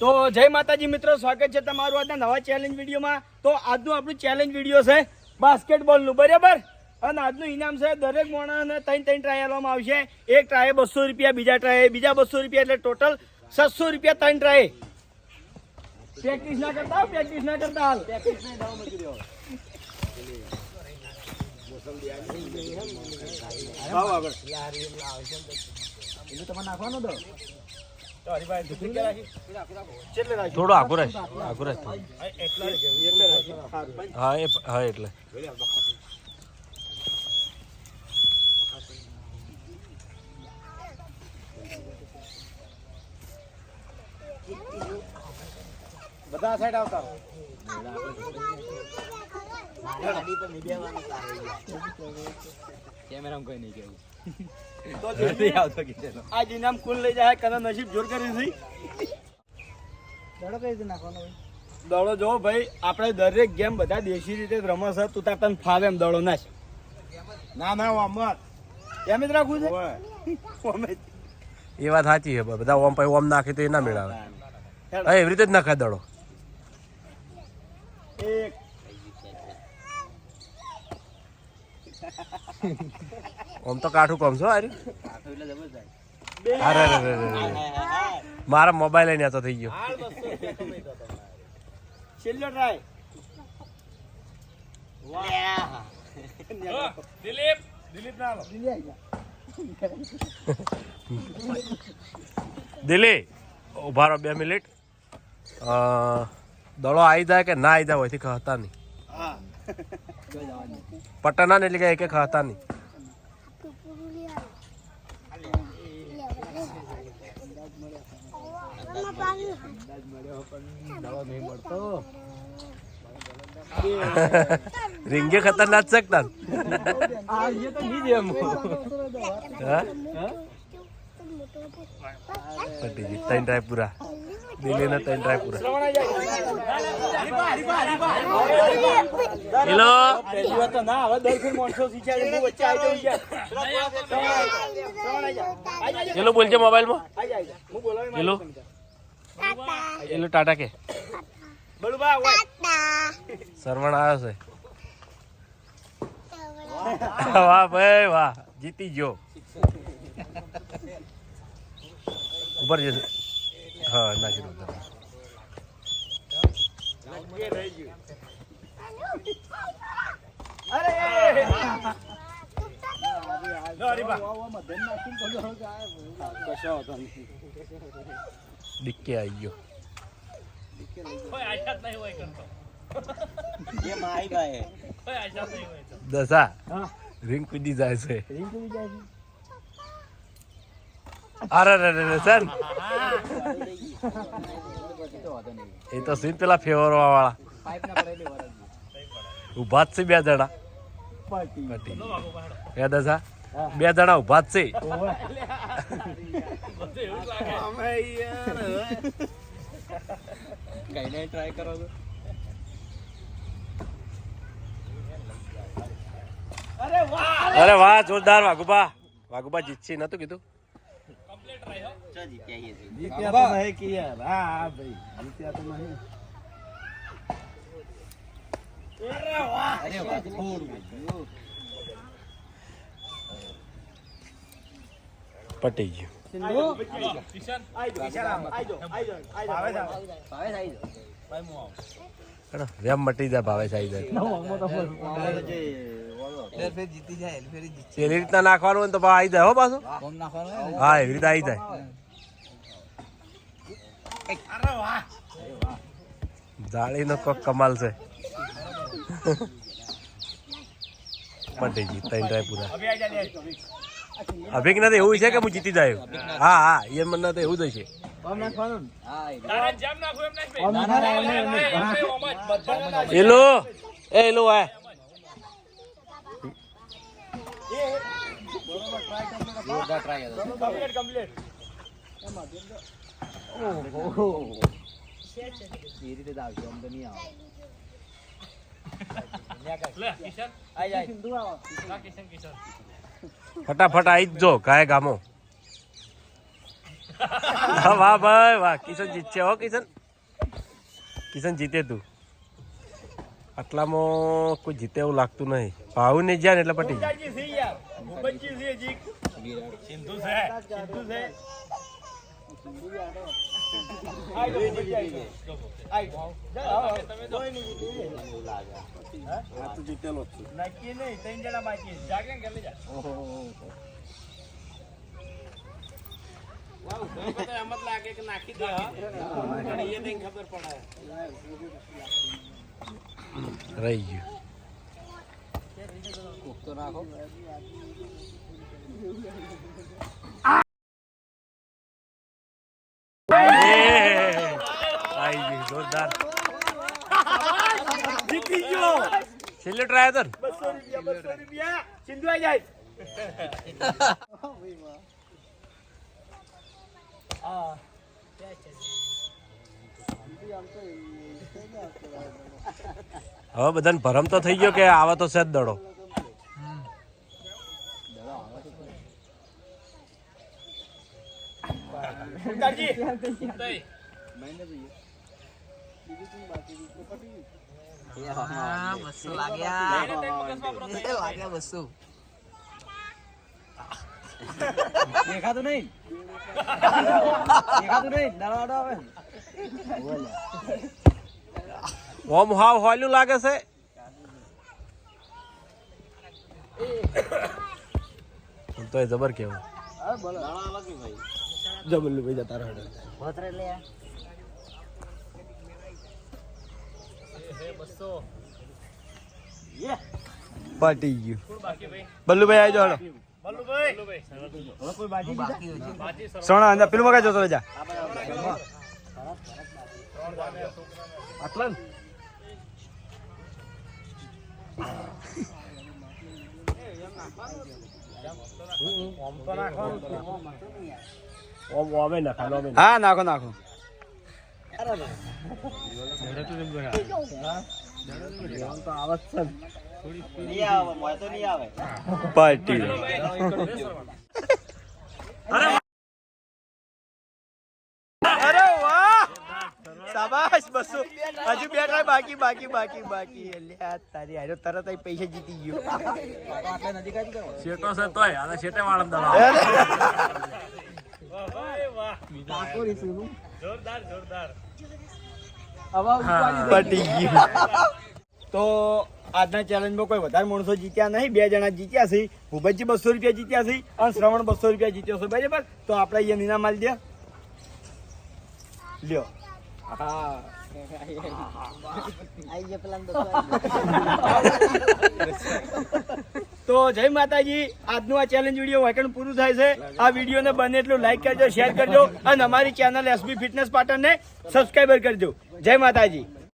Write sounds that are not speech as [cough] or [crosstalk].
તો જય માતાજી મિત્રો સ્વાગત છે તમારું આજના નવા ચેલેન્જ વિડીયોમાં. તો આજનું આપણું ચેલેન્જ વીડિયો છે બાસ્કેટબોલનું બરાબર? અને આજનું ઇનામ છે દરેક માણસને ત્રણ ત્રણ ટ્રાય આપવામાં આવશે. એક ટ્રાય બસો રૂપિયા બીજા ટ્રાય બીજા બસો રૂપિયા એટલે ટોટલ સાતસો રૂપિયા ત્રણ ટ્રાય પ્રેક્ટિસ ના કરતા પ્રેક્ટિસ ના કરતા હાલ. આગળ. તો? થોડો આઘો રાખ આઘો રાખ. હા એ હા એટલે બધા સાઈડ આવતા તો જોઈએ. આ જીનામ કુલ લઈ જાય કદા નસીબ જોર કરી છે દડો જો ભાઈ આપણે દરેક ગેમ બધા દેશી રીતે રમે છે તું તાર તને ફાવે એમ દડો નાખ. ના ના અમર એમ જ રાખવું છે? ઓમે એ વાત સાચી છે બધા ઓમ પછી ઓમ નાખે તો એ ના મેળાવે. હા એવી રીતે જ નાખે દડો. એક ઓમ તો કાઠું કોમ છો આર્યું અરે અરે. મારા મોબાઈલ ને તો થઈ ગયો. છેલ્લો ટ્રાય દિલીપ દિલીપ ના આલો. દિલી ઊભા રહો બે મિનિટ. અ, દડો આવી જાય કે ના આવી જાય હોયથી ખતા નહીં. હા પટ્ટા ના ને એટલે કે એક ખાતા નહીં રીંગે ખતરનાક શકતા આ તો નહીં જેમ હા પટી ગઈ ત્રણ ડ્રાઈવ પૂરા દિલ્હી ને ત્રણ ડ્રાઈવ પૂરા હેલો. હેલો બોલજે મોબાઈલમાં હેલો. હેલો ટાટા કે. સરવણ આવ્યો છે વાહ ભાઈ વાહ જીતી ગયો ઉપર જશે હા નાખી દો. ડિક્કે આવી ગયો દસા. કૂદી જાય છે રિંગ જાય છે? અરે રે રે સર એ તો સીન પેલા ફેવરવા વાળા ઊભા જ છે બે જણા બે દસા બે જણા ઊભા જ છે અરે વાહ જોરદાર વાઘુબા વાઘુબા જીતશે નતું કીધું જીત્યા તો નહીં કે યાર. હા હા ભાઈ. જીત્યા તો નહીં. અરે વાહ પટી ગયું. વેમ મટી જાય ભાવે આવી જાય. એવી રીતના નાખવાનું હોય તો આવી જાય હો પાછું? હા. એવી રીતે આવી જાય. જાળીનો કોક કમાલ છે. પટી ગઈ ત્રણ ટ્રાય પૂરા. અભિક નથી એવું છે કે હું જીતી જાય હા હા એ મને તો એવું જ છે. એલો. એ એલો આ. ફટાફટ આવી જ જો કાય ગામો હા વાહ ભાઈ વાહ કિશન જીતશે હો કિશન કિશન જીતે તું આટલામાં કોઈ જીતે એવું લાગતું નહીં. ભાવ ને જ્યાં ને એટલે પટી. ભૂપતજી છે યાર. ભૂપતજી છે રહી ગયું. એ, ગયું જાય હવે બધાને ભરમ તો થઈ ગયો કે આવા તો છે જ દડો. બસો લાગ્યા. લાગ્યા બસો દેખાતું નહીં? દેખાતું નહીં? દરવાડો આવે. ઓમ હાવ હોલ્યું લાગે છે. તો એ જબર કેવું. જબરલું ભાઈ જતા રહે. ભોતરે લે. પાટી ગયું. બલ્લુભાઈ આવી છે સોના અંદર પેલું મગા જતો જા. ઓમ ઓમે નખાનો હા નાખો નાખો. નહીં આવે મોય તો નહીં આવે પાર્ટી. અરે વાહ! શાબાશ બસો હજુ બે ટ્રાય બાકી બાકી બાકી બાકી. અલ્યા તારી હારો તરત જ પૈસા જીતી ગયો. આટલે નજીક આવી ગયો શેટો છે તોય આ શેટે વાળમ દડા પટી ગયું. [laughs] તો આજના ચેલેન્જમાં કોઈ વધારે માણસો જીત્યા નહીં. બે જણા જીત્યા છે. ભૂપતજી બસો રૂપિયા જીત્યા છે અને શ્રવણ બસો રૂપિયા જીત્યો છે. બરાબર? તો આપણે અહીંયા નીના માલ દે. લ્યો. હા તો જય માતાજી. આજનું આ ચેલેન્જ વીડિયો વાકણ પૂરું થાય છે. આ વિડીયોને બને એટલું લાઈક કરજો શેર કરજો અને અમારી ચેનલ એસબી ફિટનેસ પાટણને સબસ્ક્રાઈબર કરજો. જય માતાજી.